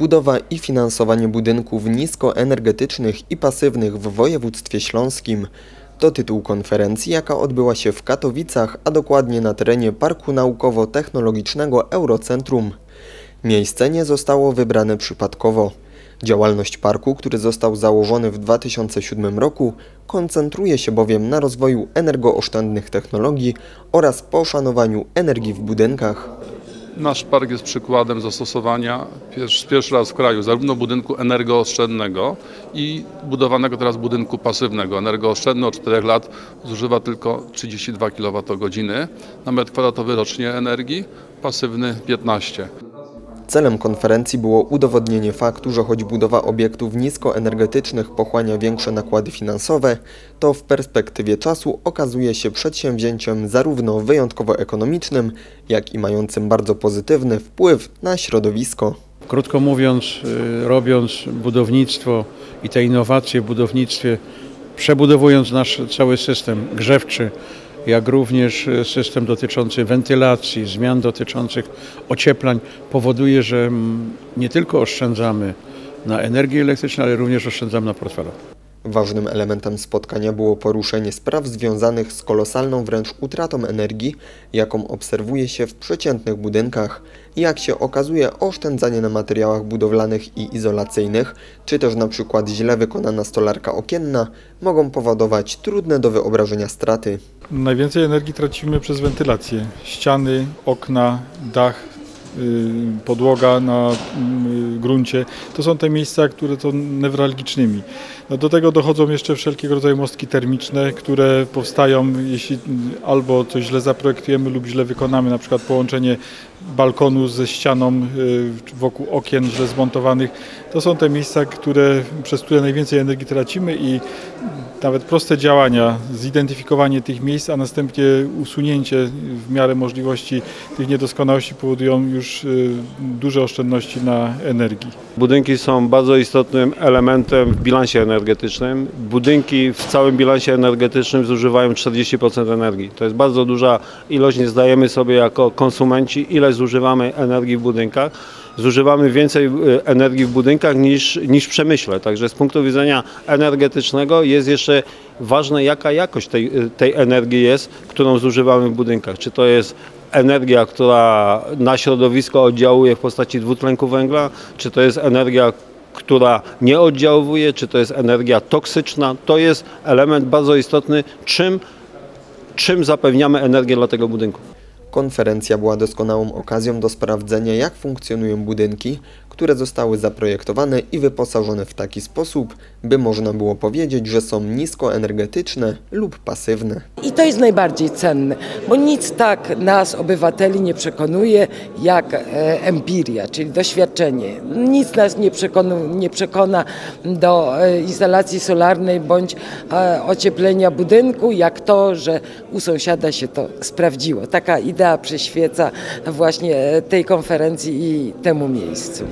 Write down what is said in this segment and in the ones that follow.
Budowa i finansowanie budynków niskoenergetycznych i pasywnych w województwie śląskim to tytuł konferencji, jaka odbyła się w Katowicach, a dokładnie na terenie Parku Naukowo-Technologicznego Eurocentrum. Miejsce nie zostało wybrane przypadkowo. Działalność parku, który został założony w 2007 roku, koncentruje się bowiem na rozwoju energooszczędnych technologii oraz poszanowaniu energii w budynkach. Nasz park jest przykładem zastosowania pierwszy, pierwszy raz w kraju zarówno budynku energooszczędnego i budowanego teraz budynku pasywnego. Energooszczędny od 4 lat zużywa tylko 32 kWh na metr kwadratowy rocznie energii, pasywny 15. Celem konferencji było udowodnienie faktu, że choć budowa obiektów niskoenergetycznych pochłania większe nakłady finansowe, to w perspektywie czasu okazuje się przedsięwzięciem zarówno wyjątkowo ekonomicznym, jak i mającym bardzo pozytywny wpływ na środowisko. Krótko mówiąc, y, robiąc budownictwo i te innowacje w budownictwie, przebudowując nasz cały system grzewczy, jak również e, system dotyczący wentylacji, zmian dotyczących ocieplań powoduje, że nie tylko oszczędzamy na energii elektrycznej, ale również oszczędzamy na portfelu. Ważnym elementem spotkania było poruszenie spraw związanych z kolosalną wręcz utratą energii, jaką obserwuje się w przeciętnych budynkach. Jak się okazuje, oszczędzanie na materiałach budowlanych i izolacyjnych, czy też na przykład źle wykonana stolarka okienna, mogą powodować trudne do wyobrażenia straty. Najwięcej energii tracimy przez wentylację. Ściany, okna, dach, podłoga na y, gruncie. To są te miejsca, które są newralgicznymi. No do tego dochodzą jeszcze wszelkiego rodzaju mostki termiczne, które powstają, jeśli albo coś źle zaprojektujemy lub źle wykonamy, na przykład połączenie balkonu ze ścianą y, wokół okien źle zmontowanych. To są te miejsca, które, przez które najwięcej energii tracimy i nawet proste działania, zidentyfikowanie tych miejsc, a następnie usunięcie w miarę możliwości tych niedoskonałości powodują już y, duże oszczędności na energii. Budynki są bardzo istotnym elementem w bilansie energetycznym. Budynki w całym bilansie energetycznym zużywają 40% energii. To jest bardzo duża ilość, nie zdajemy sobie jako konsumenci, ile zużywamy energii w budynkach zużywamy więcej e, energii w budynkach niż, niż w przemyśle. Także z punktu widzenia energetycznego jest jeszcze ważne, jaka jakość tej, e, tej energii jest, którą zużywamy w budynkach. Czy to jest energia, która na środowisko oddziałuje w postaci dwutlenku węgla, czy to jest energia, która nie oddziałuje, czy to jest energia toksyczna. To jest element bardzo istotny, czym, czym zapewniamy energię dla tego budynku. Konferencja była doskonałą okazją do sprawdzenia, jak funkcjonują budynki, które zostały zaprojektowane i wyposażone w taki sposób, by można było powiedzieć, że są niskoenergetyczne lub pasywne. I to jest najbardziej cenne, bo nic tak nas, obywateli, nie przekonuje jak e, empiria, czyli doświadczenie. Nic nas nie przekona, nie przekona do e, izolacji solarnej bądź e, ocieplenia budynku, jak to, że u sąsiada się to sprawdziło. Taka idea przyświeca właśnie tej konferencji i temu miejscu.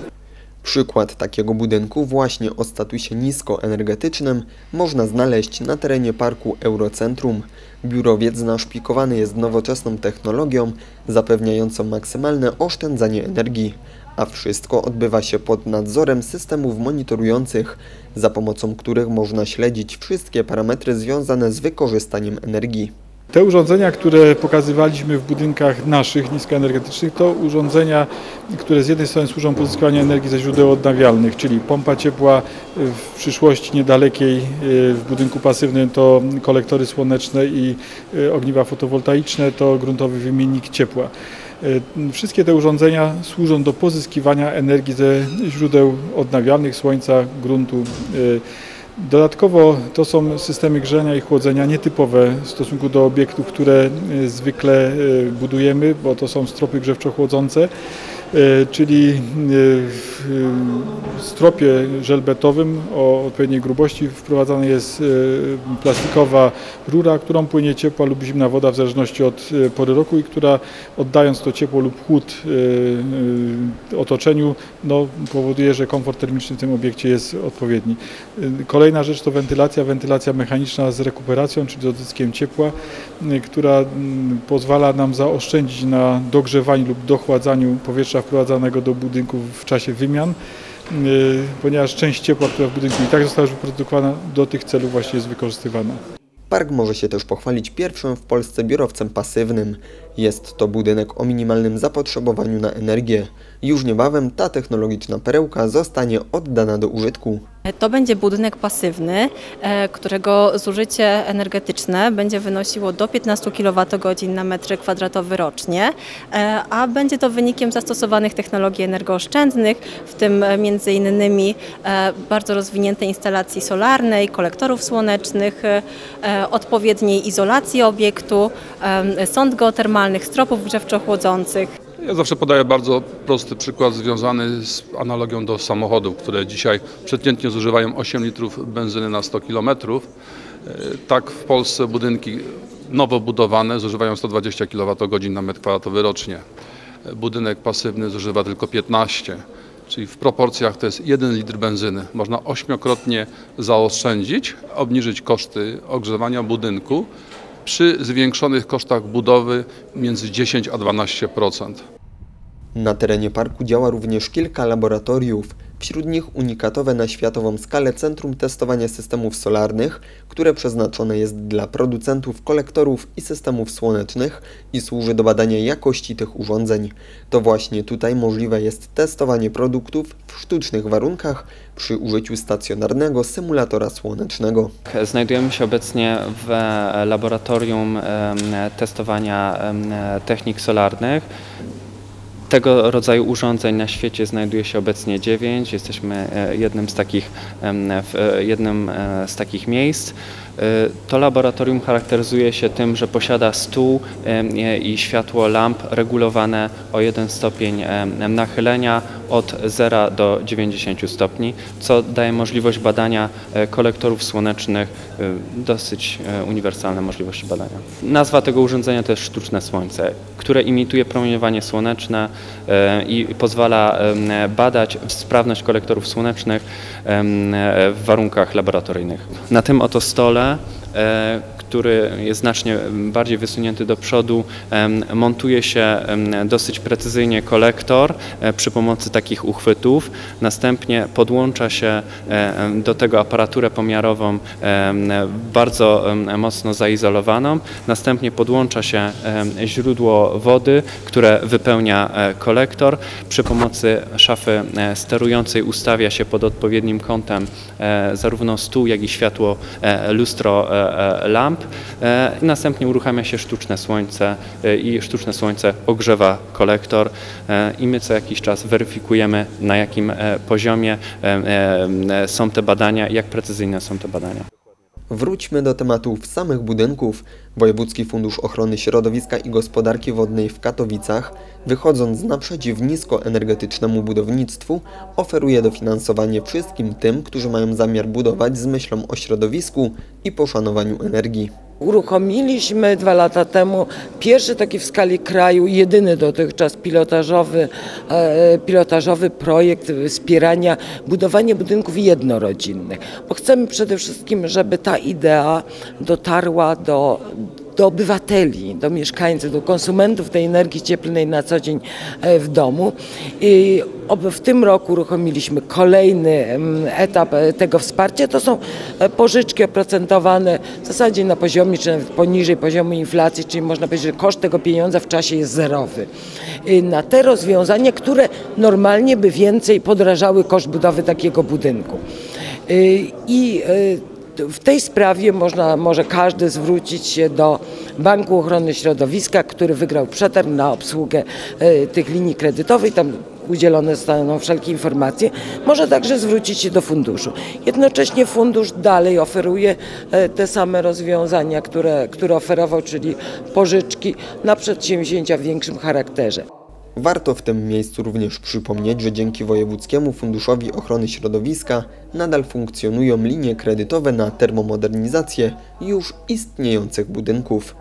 Przykład takiego budynku właśnie o statusie niskoenergetycznym można znaleźć na terenie parku Eurocentrum. Biurowiec naszpikowany jest nowoczesną technologią zapewniającą maksymalne oszczędzanie energii, a wszystko odbywa się pod nadzorem systemów monitorujących, za pomocą których można śledzić wszystkie parametry związane z wykorzystaniem energii. Te urządzenia, które pokazywaliśmy w budynkach naszych niskoenergetycznych, to urządzenia, które z jednej strony służą pozyskiwaniu energii ze źródeł odnawialnych, czyli pompa ciepła w przyszłości niedalekiej w budynku pasywnym to kolektory słoneczne i e, ogniwa fotowoltaiczne, to gruntowy wymiennik ciepła. E, wszystkie te urządzenia służą do pozyskiwania energii ze źródeł odnawialnych, słońca, gruntu. Dodatkowo to są systemy grzania i chłodzenia nietypowe w stosunku do obiektów, które e, zwykle e, budujemy, bo to są stropy grzewczo-chłodzące. E, czyli e, w stropie żelbetowym o odpowiedniej grubości wprowadzana jest e, plastikowa rura, którą płynie ciepła lub zimna woda w zależności od pory roku i która oddając to ciepło lub chłód otoczeniu no, powoduje, że komfort termiczny w tym obiekcie jest odpowiedni. Kolejna rzecz to wentylacja, wentylacja mechaniczna z rekuperacją, czyli z odzyskiem ciepła, która pozwala nam zaoszczędzić na dogrzewaniu lub dochładzaniu powietrza powietrza wprowadzanego do budynku w czasie wymian, y, ponieważ część ciepła, która w budynku i tak została już wyprodukowana, do tych celów właśnie jest wykorzystywana. Park może się też pochwalić pierwszym w Polsce biurowcem pasywnym. Jest to budynek o minimalnym zapotrzebowaniu na energię. Już niebawem ta technologiczna perełka zostanie oddana do użytku. To będzie budynek pasywny, e, którego zużycie energetyczne będzie wynosiło do 15 kWh na metr kwadratowy rocznie, e, a będzie to wynikiem zastosowanych technologii energooszczędnych, w tym e, między innymi e, bardzo rozwiniętej instalacji solarnej, kolektorów słonecznych, e, e, odpowiedniej izolacji obiektu, e, sąd geotermalnych, stropów grzewczo-chłodzących. Ja zawsze podaję bardzo prosty przykład związany z analogią do samochodów, które dzisiaj przeciętnie zużywają 8 litrów benzyny na 100 km. Tak w Polsce budynki nowo budowane zużywają 120 kWh na metr kwadratowy rocznie. Budynek pasywny zużywa tylko 15, czyli w proporcjach to jest 1 litr benzyny. Można ośmiokrotnie zaoszczędzić, obniżyć koszty ogrzewania budynku przy zwiększonych kosztach budowy między 10 a 12%. Na terenie parku działa również kilka laboratoriów, wśród nich unikatowe na światową skalę Centrum Testowania Systemów Solarnych, które przeznaczone jest dla producentów kolektorów i systemów słonecznych i służy do badania jakości tych urządzeń. To właśnie tutaj możliwe jest testowanie produktów w sztucznych warunkach przy użyciu stacjonarnego symulatora słonecznego. Znajdujemy się obecnie w laboratorium em, testowania em, technik solarnych. Tego rodzaju urządzeń na świecie znajduje się obecnie 9. Jesteśmy e, jednym z takich, e, jednym e, z takich miejsc. To laboratorium charakteryzuje się tym, że posiada stół i światło lamp regulowane o 1 stopień nachylenia od 0 do 90 stopni, co daje możliwość badania e, kolektorów słonecznych, e, dosyć e, uniwersalne możliwości badania. Nazwa tego urządzenia to jest sztuczne słońce, które imituje promieniowanie słoneczne i pozwala badać sprawność kolektorów słonecznych w warunkach laboratoryjnych. Na tym oto stole uma uh, eh, który jest znacznie bardziej wysunięty do przodu, montuje się dosyć precyzyjnie kolektor e, przy pomocy takich uchwytów. Następnie podłącza się e, do tego aparaturę pomiarową bardzo mocno zaizolowaną. Następnie podłącza się źródło wody, które wypełnia e, kolektor. Przy pomocy szafy sterującej ustawia się pod odpowiednim kątem zarówno stół, jak i światło lustro e, lamp. E, Następnie uruchamia się sztuczne słońce e, i sztuczne słońce ogrzewa kolektor e, i my co jakiś czas weryfikujemy na jakim poziomie są te badania, jak precyzyjne są te badania. Wróćmy do tematów samych budynków. Wojewódzki Fundusz Ochrony Środowiska i Gospodarki Wodnej w Katowicach, wychodząc naprzeciw niskoenergetycznemu budownictwu, oferuje dofinansowanie wszystkim tym, którzy mają zamiar budować z myślą o środowisku i poszanowaniu energii. Uruchomiliśmy dwa lata temu pierwszy taki w skali kraju, jedyny dotychczas pilotażowy, e, pilotażowy projekt wspierania budowania budynków jednorodzinnych. Bo chcemy przede wszystkim, żeby ta idea dotarła do do obywateli, do mieszkańców, do konsumentów tej energii cieplnej na co dzień e, w domu. I w tym roku uruchomiliśmy kolejny em, etap e, tego wsparcia. To są e, pożyczki oprocentowane w zasadzie na poziomie, czy nawet poniżej poziomu inflacji, czyli można powiedzieć, że koszt tego pieniądza w czasie jest zerowy. Na te rozwiązania, które normalnie by więcej podrażały koszt budowy takiego budynku. I w tej sprawie można, może każdy zwrócić się do Banku Ochrony Środowiska, który wygrał przetarg na obsługę e, tych linii kredytowych. Tam udzielone zostaną wszelkie informacje. Może także zwrócić się do funduszu. Jednocześnie fundusz dalej oferuje e, te same rozwiązania, które, które oferował, czyli pożyczki na przedsięwzięcia w większym charakterze. Warto w tym miejscu również przypomnieć, że dzięki Wojewódzkiemu Funduszowi Ochrony Środowiska nadal funkcjonują linie kredytowe na termomodernizację już istniejących budynków.